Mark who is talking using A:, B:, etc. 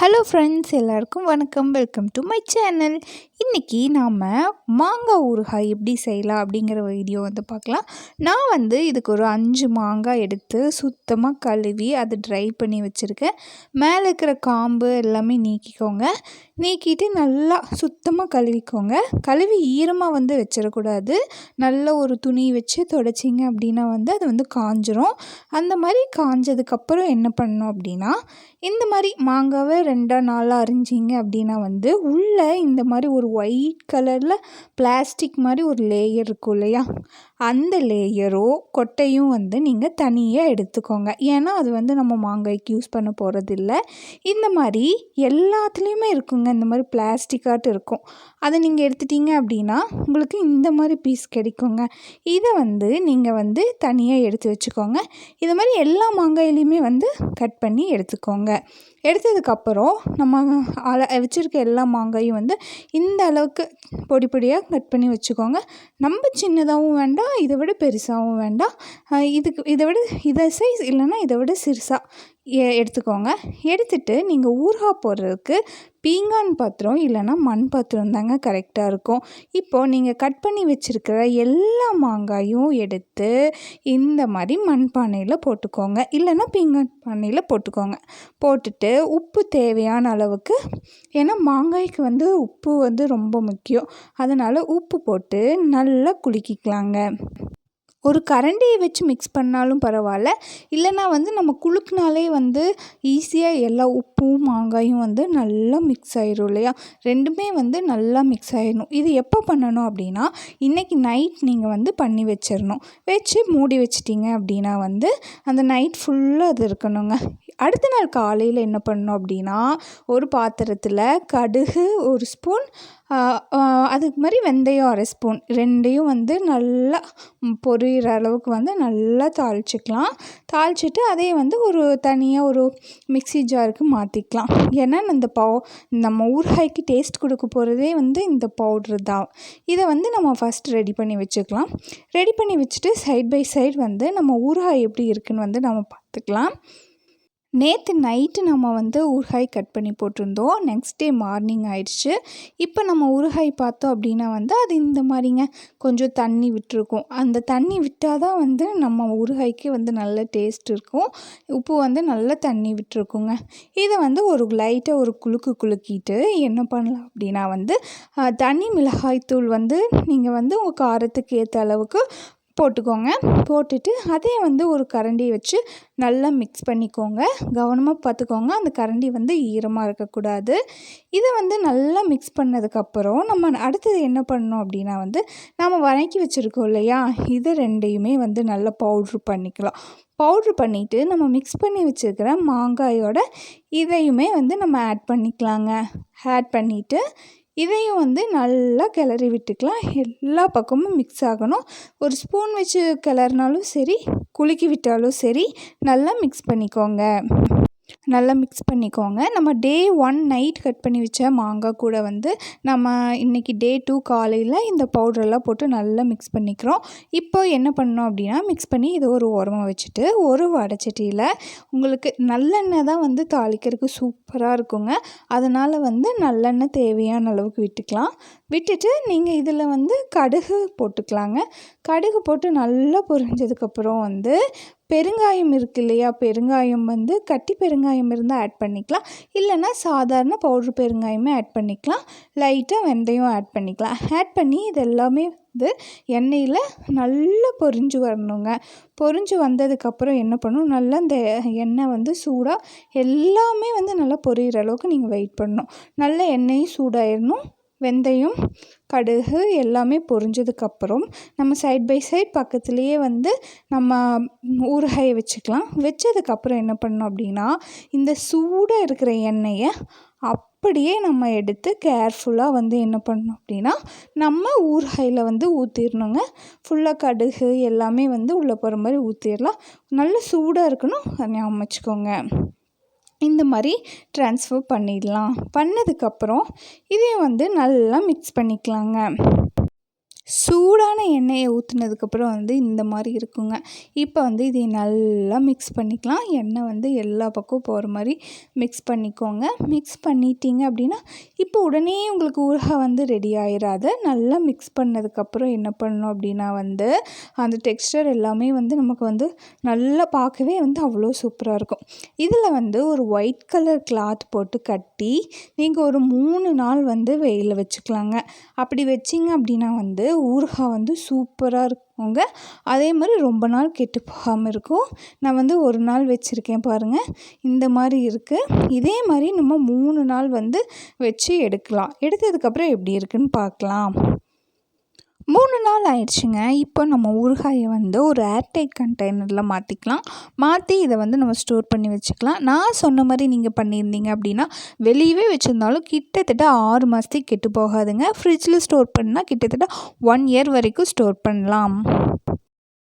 A: Hello friends எல்லாருக்கும் வணக்கம். Welcome to my channel இன்றைக்கி நாம் மாங்காய் ஊறுகாய் எப்படி செய்யலாம் அப்படிங்கிற வீடியோ வந்து பார்க்கலாம். நான் வந்து இதுக்கு ஒரு அஞ்சு மாங்காய் எடுத்து சுத்தமாக கழுவி அதை ட்ரை பண்ணி வச்சுருக்கேன். மேலே இருக்கிற காம்பு எல்லாமே நீக்கிக்கோங்க. நீக்கிட்டு நல்லா சுத்தமாக கழுவிக்கோங்க. கழுவி ஈரமாக வந்து வச்சிடக்கூடாது. நல்ல ஒரு துணி வச்சு தொடச்சிங்க அப்படின்னா வந்து அது வந்து காஞ்சிரும். அந்த மாதிரி காஞ்சதுக்கப்புறம் என்ன பண்ணணும் அப்படின்னா இந்த மாதிரி மாங்காவை ரெண்டாக நாளாக அரிஞ்சிங்க அப்படின்னா வந்து உள்ளே இந்த மாதிரி ஒரு ஒயிட் கலரில் பிளாஸ்டிக் மாதிரி ஒரு லேயர் இருக்கும் இல்லையா? அந்த லேயரோ கொட்டையும் வந்து நீங்கள் தனியாக எடுத்துக்கோங்க. ஏன்னா அது வந்து நம்ம மாங்காய்க்கு யூஸ் பண்ண போகிறதில்ல இந்த மாதிரி எல்லாத்துலேயுமே இருக்குங்க. இந்த மாதிரி பிளாஸ்டிக்காட்டு இருக்கும். அதை நீங்கள் எடுத்துட்டீங்க அப்படின்னா உங்களுக்கு இந்த மாதிரி பீஸ் கிடைக்குங்க. இதை வந்து நீங்கள் வந்து தனியாக எடுத்து வச்சுக்கோங்க. இது மாதிரி எல்லா மாங்காயிலையுமே வந்து கட் பண்ணி எடுத்துக்கோங்க. எடுத்ததுக்கப்புறம் நம்ம அல வச்சுருக்க எல்லா மாங்காயும் வந்து இந்த அளவுக்கு பொடி பொடியாக கட் பண்ணி வச்சுக்கோங்க. நம்ம சின்னதாகவும் வேண்டாம் இதை விட பெருசாகவும் வேண்டாம். இதுக்கு இதை விட இதை சைஸ் இல்லைன்னா இதை விட சிறுசாக எ எடுத்துக்கோங்க. எடுத்துகிட்டு நீங்கள் ஊறுகாய் போடுறதுக்கு பீங்கான் பாத்திரம் இல்லைன்னா மண் பாத்திரம் தாங்க கரெக்டாக இருக்கும். இப்போது நீங்கள் கட் பண்ணி வச்சுருக்கிற எல்லா மாங்காயும் எடுத்து இந்த மாதிரி மண் பானையில் போட்டுக்கோங்க. இல்லைன்னா பீங்கான் பானையில் போட்டுக்கோங்க. போட்டுட்டு உப்பு தேவையான அளவுக்கு ஏன்னா மாங்காய்க்கு வந்து உப்பு வந்து ரொம்ப முக்கியம். அதனால் உப்பு போட்டு நல்லா குலுக்கிக்கலாங்க. ஒரு கரண்டியை வச்சு மிக்ஸ் பண்ணாலும் பரவாயில்ல. இல்லைனா வந்து நம்ம குலுக்குனாலே வந்து ஈஸியாக எல்லா உப்பும் மாங்காயும் வந்து நல்லா மிக்ஸ் ஆயிரும் இல்லையா? ரெண்டுமே வந்து நல்லா மிக்ஸ் ஆயிடணும் இது எப்போ பண்ணணும் அப்படின்னா இன்றைக்கி நைட் நீங்கள் வந்து பண்ணி வச்சிடணும் வச்சு மூடி வச்சிட்டிங்க அப்படின்னா வந்து அந்த நைட் ஃபுல்லாக அது இருக்கணுங்க. அடுத்த நாள் காலையில் என்ன பண்ணணும் அப்படின்னா ஒரு பாத்திரத்தில் கடுகு ஒரு ஸ்பூன் அதுக்கு மாதிரி வெந்தயம் அரை ஸ்பூன் ரெண்டையும் வந்து நல்லா பொரி பொரியிற அளவுக்கு வந்து நல்லா தாளிச்சிக்கலாம். தாளிச்சிட்டு அதே வந்து ஒரு தனியாக ஒரு மிக்சி ஜாருக்கு மாற்றிக்கலாம் ஏன்னா இந்த பவு நம்ம ஊறுகாய்க்கு டேஸ்ட் கொடுக்க போகிறதே வந்து இந்த பவுட்ரு தான். இதை வந்து நம்ம ஃபஸ்ட் ரெடி பண்ணி வச்சுக்கலாம். ரெடி பண்ணி வச்சுட்டு சைட் பை சைடு வந்து நம்ம ஊறுகாய் எப்படி இருக்குன்னு வந்து நம்ம பார்த்துக்கலாம். நேற்று நைட்டு நம்ம வந்து ஊறுகாய் கட் பண்ணி போட்டிருந்தோம். நெக்ஸ்ட் டே மார்னிங் ஆயிடுச்சு. இப்போ நம்ம ஊறுகாய் பார்த்தோம் அப்படின்னா வந்து அது இந்த மாதிரிங்க. கொஞ்சம் தண்ணி விட்டுருக்கும். அந்த தண்ணி விட்டால் தான் வந்து நம்ம ஊறுகாய்க்கு வந்து நல்ல டேஸ்ட் இருக்கும். உப்பு வந்து நல்ல தண்ணி விட்டுருக்குங்க. இதை வந்து ஒரு லைட்டாக ஒரு குலுக்கு குலுக்கிட்டு என்ன பண்ணலாம் அப்படின்னா வந்து தனி மிளகாய் தூள் வந்து நீங்கள் வந்து உங்கள் காரத்துக்கு ஏற்ற அளவுக்கு போட்டுக்கோங்க. போட்டுட்டு அதே வந்து ஒரு கரண்டி வச்சு நல்லா மிக்ஸ் பண்ணிக்கோங்க. கவனமாக பார்த்துக்கோங்க அந்த கரண்டி வந்து ஈரமாக இருக்கக்கூடாது. இதை வந்து நல்லா மிக்ஸ் பண்ணதுக்கப்புறம் நம்ம அடுத்தது என்ன பண்ணணும் அப்படின்னா வந்து நம்ம வதக்கி வச்சுருக்கோம் இல்லையா? இது ரெண்டையுமே வந்து நல்லா பவுட்ரு பண்ணிக்கலாம். பவுட்ரு பண்ணிவிட்டு நம்ம மிக்ஸ் பண்ணி வச்சுருக்கிற மாங்காயோட இதையுமே வந்து நம்ம ஆட் பண்ணிக்கலாங்க. ஆட் பண்ணிவிட்டு இதையும் வந்து நல்லா கிளறி விட்டுக்கலாம். எல்லா பக்கமும் மிக்ஸ் ஆகணும். ஒரு ஸ்பூன் வச்சு கிளறினாலும் சரி குலுக்கி விட்டாலும் சரி நல்லா மிக்ஸ் பண்ணிக்கோங்க. நல்லா மிக்ஸ் பண்ணிக்கோங்க. நம்ம டே ஒன் நைட் கட் பண்ணி வச்ச மாங்காய் கூட வந்து நம்ம இன்றைக்கி டே டூ காலையில் இந்த பவுடரெல்லாம் போட்டு நல்லா மிக்ஸ் பண்ணிக்கிறோம். இப்போ என்ன பண்ணோம் அப்படின்னா மிக்ஸ் பண்ணி இதை ஒரு ஓரமாக வச்சுட்டு ஒரு வடைச்சட்டியில் உங்களுக்கு நல்லெண்ணெய் தான் வந்து தாளிக்கிறதுக்கு சூப்பராக இருக்குங்க. அதனால் வந்து நல்லெண்ணெய் தேவையான அளவுக்கு விட்டுக்கலாம். விட்டுட்டு நீங்கள் இதில் வந்து கடுகு போட்டுக்கலாங்க. கடுகு போட்டு நல்லா பொரிஞ்சதுக்கப்புறம் வந்து பெருங்காயம் இருக்குது இல்லையா? பெருங்காயம் வந்து கட்டி பெருங்காயம் இருந்தால் ஆட் பண்ணிக்கலாம். இல்லைன்னா சாதாரண பவுட்ரு பெருங்காயமே ஆட் பண்ணிக்கலாம். லைட்டாக வெந்தயம் ஆட் பண்ணிக்கலாம். ஆட் பண்ணி இது எல்லாமே வந்து எண்ணெயில் நல்லா பொரிஞ்சு வரணுங்க. பொரிஞ்சு வந்ததுக்கப்புறம் என்ன பண்ணணும்? நல்லா இந்த எண்ணெய் வந்து சூடாக எல்லாமே வந்து நல்லா பொரியிற அளவுக்கு நீங்கள் வெயிட் பண்ணணும். நல்ல எண்ணெயும் சூடாயிடணும் வெந்தயம் கடுகு எல்லாமே பொரிஞ்சதுக்கப்புறம் நம்ம சைட் பை சைட் பக்கத்துலேயே வந்து நம்ம ஊறுகாயை வச்சுக்கலாம். வச்சதுக்கப்புறம் என்ன பண்ணோம் அப்படின்னா இந்த சூடாக இருக்கிற எண்ணெயை அப்படியே நம்ம எடுத்து கேர்ஃபுல்லாக வந்து என்ன பண்ணணும் அப்படின்னா நம்ம ஊறுகாயில் வந்து ஊற்றிடணுங்க ஃபுல்லாக கடுகு எல்லாமே வந்து உள்ளே போகிற மாதிரி ஊற்றிடலாம் நல்ல சூடாக இருக்கணும். ஞாபகம் வச்சுக்கோங்க. இந்த மாதிரி ட்ரான்ஸ்ஃபர் பண்ணிடலாம். பண்ணதுக்கப்புறம் இதையும் வந்து நல்லா மிக்ஸ் பண்ணிக்கலாங்க. சூடான எண்ணெயை ஊற்றுனதுக்கப்புறம் வந்து இந்த மாதிரி இருக்குங்க. இப்போ வந்து இதை நல்லா மிக்ஸ் பண்ணிக்கலாம். எண்ணெய் வந்து எல்லா பக்கம் போகிற மாதிரி மிக்ஸ் பண்ணிக்கோங்க. மிக்ஸ் பண்ணிட்டீங்க அப்படின்னா இப்போ உடனே உங்களுக்கு ஊறுகாய் வந்து ரெடி ஆயிடாது நல்லா மிக்ஸ் பண்ணதுக்கப்புறம் என்ன பண்ணணும் அப்படின்னா வந்து அந்த டெக்ஸ்டர் எல்லாமே வந்து நமக்கு வந்து நல்லா பார்க்கவே வந்து அவ்வளோ சூப்பராக இருக்கும். இதில் வந்து ஒரு ஒயிட் கலர் கிளாத் போட்டு கட்டி நீங்கள் ஒரு மூணு நாள் வந்து வெயிலில் வச்சுக்கலாங்க. அப்படி வச்சிங்க அப்படின்னா வந்து ஊறுகாய் வந்து சூப்பராக இருக்குங்க. அதே மாதிரி ரொம்ப நாள் கெட்டு போகாமல் இருக்கும். நான் வந்து ஒரு நாள் வச்சுருக்கேன் பாருங்கள் இந்த மாதிரி இருக்குது இதே மாதிரி நம்ம மூணு நாள் வந்து வச்சு எடுக்கலாம். எடுத்ததுக்கப்புறம் எப்படி இருக்குதுன்னு பார்க்கலாம். மூணு நாள் ஆயிடுச்சுங்க. இப்போ நம்ம ஊறுகாயை வந்து ஒரு ஏர்டைட் கண்டெய்னரில் மாற்றிக்கலாம் மாற்றி இதை வந்து நம்ம ஸ்டோர் பண்ணி வச்சுக்கலாம். நான் சொன்ன மாதிரி நீங்கள் பண்ணியிருந்தீங்க அப்படின்னா வெளியவே வச்சுருந்தாலும் கிட்டத்தட்ட ஆறு மாதத்துக்கு கெட்டு போகாதுங்க. ஃப்ரிட்ஜில் ஸ்டோர் பண்ணால் கிட்டத்தட்ட ஒன் இயர் வரைக்கும் ஸ்டோர் பண்ணலாம்.